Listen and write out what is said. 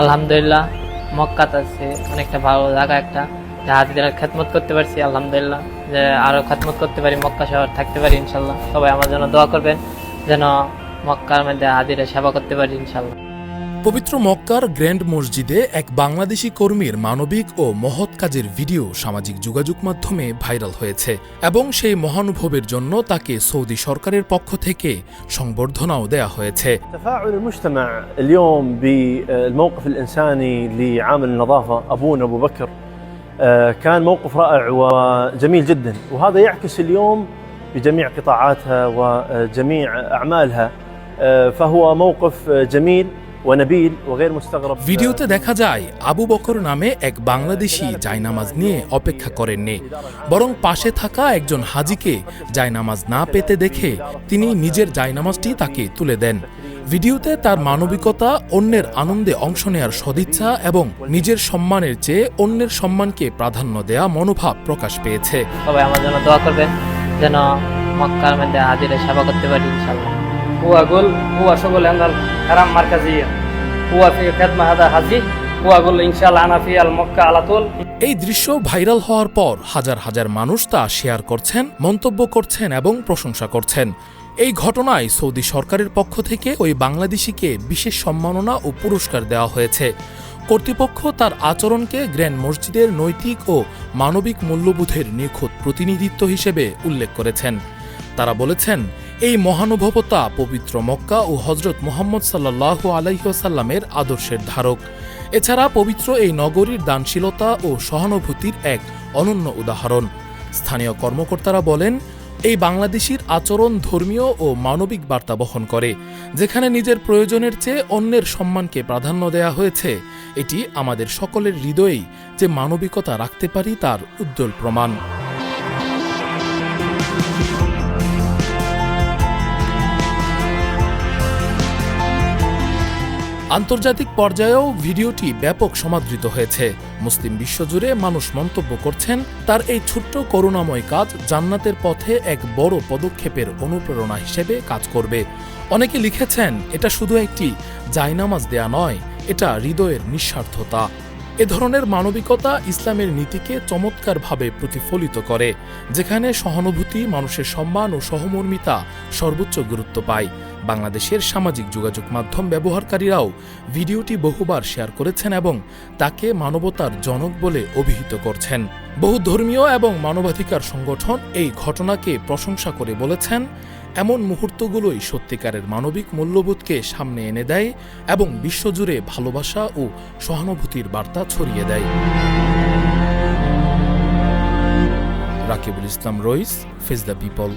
আলহামদুলিল্লাহ, মক্কাত আছে, অনেকটা ভালো জায়গা একটা, যে হাজিরা খেদমত করতে পারছি, আলহামদুলিল্লাহ, যে আরও খেদমত করতে পারি, মক্কা শহর থাকতে পারি, ইনশাল্লাহ। সবাই আমার জন্য দোয়া করবেন, যেন মক্কার মধ্যে হাজিরা সেবা করতে পারি, ইনশাল্লাহ। পবিত্র মক্কার গ্র্যান্ড মসজিদে এক বাংলাদেশি কর্মীর মানবিক ও মহৎ কাজের ভিডিও সামাজিক যোগাযোগ মাধ্যমে ভাইরাল হয়েছে এবং সেই মহানুভবের জন্য তাকে সৌদি সরকারের পক্ষ থেকে সংবর্ধনাও দেয়া হয়েছে تفاعل المجتمع اليوم بالموقف الانساني لعامل النظافه ابونا ابو بكر آه، كان موقف رائع وجميل جدا وهذا يعكس اليوم بجميع قطاعاتها وجميع اعمالها آه، فهو موقف جميل ونبيل وغير مستغرب ভিডিওতে দেখা যায় আবু বকর নামে এক বাংলাদেশি জায়নামাজ নিয়ে অপেক্ষা করেননি। বরং পাশে থাকা একজন হাজিকে জায়নামাজ না পেতে দেখে তিনি নিজের জায়নামাজটি তাকে তুলে দেন। ভিডিওতে তার মানবিকতা অন্যের আনন্দে অংশ নেয়ার সদিচ্ছা এবং নিজের সম্মানের চেয়ে অন্যের সম্মানকে প্রাধান্য দেয়া মনোভাব প্রকাশ পেয়েছে। সবাই আমার জন্য দোয়া করবেন যেন মক্কার মধ্যে হাজিরা সেবা করতে পারি ইনশাল্লাহ هو أقول هو شغل عند الحرم مركزية هو في خدمة هذا حجي هو أقول إن شاء الله أنا في المكة على طول এই দৃশ্য ভাইরাল হওয়ার পর হাজার হাজার মানুষ তা শেয়ার করছেন মন্তব্য করছেন এবং প্রশংসা করছেন এই ঘটনায় সৌদি সরকারের পক্ষ থেকে ওই বাংলাদেশিকে বিশেষ সম্মাননা ও পুরস্কার দেওয়া হয়েছে কর্তৃপক্ষ তার আচরণকে গ্র্যান্ড মসজিদের নৈতিক ও মানবিক মূল্যবোধের নিখুঁত প্রতিনিধিত্ব হিসেবে উল্লেখ করেছেন তারা বলেছেন এই মহানুভবতা পবিত্র মক্কা ও হজরত মোহাম্মদ সাল্লাহ আলাইসাল্লামের আদর্শের ধারক। এছাড়া পবিত্র এই নগরীর দানশীলতা ও সহানুভূতির এক অনন্য উদাহরণ। স্থানীয় কর্মকর্তারা বলেন, এই বাংলাদেশির আচরণ ধর্মীয় ও মানবিক বার্তা বহন করে, যেখানে নিজের প্রয়োজনের চেয়ে অন্যের সম্মানকে প্রাধান্য দেয়া হয়েছে। এটি আমাদের সকলের হৃদয়েই যে মানবিকতা রাখতে পারি তার উজ্জ্বল প্রমাণ। আন্তর্জাতিক পর্যায়েও ভিডিওটি ব্যাপক সমাদৃত হয়েছে। মুসলিম বিশ্বজুড়ে মানুষ মন্তব্য করছেন, তার এই ছোট্ট করুণাময় কাজ জান্নাতের পথে এক বড় পদক্ষেপের অনুপ্রেরণা হিসেবে কাজ করবে। অনেকে লিখেছেন, এটা শুধু একটি জায়নামাজ দেয়া নয়, এটা হৃদয়ের নিঃস্বার্থতা। এ ধরনের মানবিকতা ইসলামের নীতিকে চমৎকারভাবে প্রতিফলিত করে, যেখানে সহানুভূতি, মানুষের সম্মান ও সহমর্মিতা সর্বোচ্চ গুরুত্ব পায়। বাংলাদেশের সামাজিক যোগাযোগ মাধ্যম ব্যবহারকারীরাও ভিডিওটি বহুবার শেয়ার করেছেন এবং তাকে মানবতার জনক বলে অভিহিত করছেন। বহু ধর্মীয় এবং মানবাধিকার সংগঠন এই ঘটনাকে প্রশংসা করে বলেছেন এমন মুহূর্তগুলোই সত্যিকারের মানবিক মূল্যবোধকে সামনে এনে দেয় এবং বিশ্বজুড়ে ভালোবাসা ও সহানুভূতির বার্তা ছড়িয়ে দেয়। Rakibul Islam Rais face the people